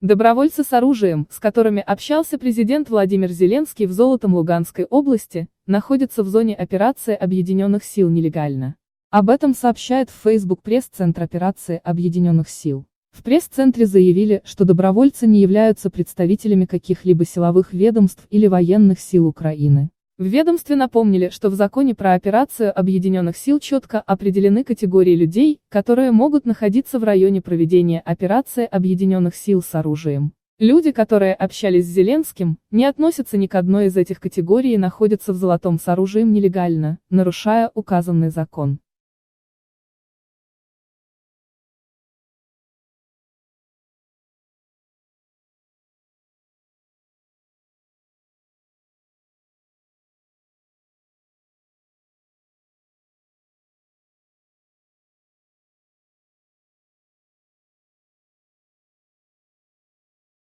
Добровольцы с оружием, с которыми общался президент Владимир Зеленский в Золотом Луганской области, находятся в зоне операции Объединенных сил нелегально. Об этом сообщает в Facebook пресс-центр операции Объединенных сил. В пресс-центре заявили, что добровольцы не являются представителями каких-либо силовых ведомств или военных сил Украины. В ведомстве напомнили, что в законе про операцию Объединенных сил четко определены категории людей, которые могут находиться в районе проведения операции Объединенных сил с оружием. Люди, которые общались с Зеленским, не относятся ни к одной из этих категорий и находятся в золотом с оружием нелегально, нарушая указанный закон.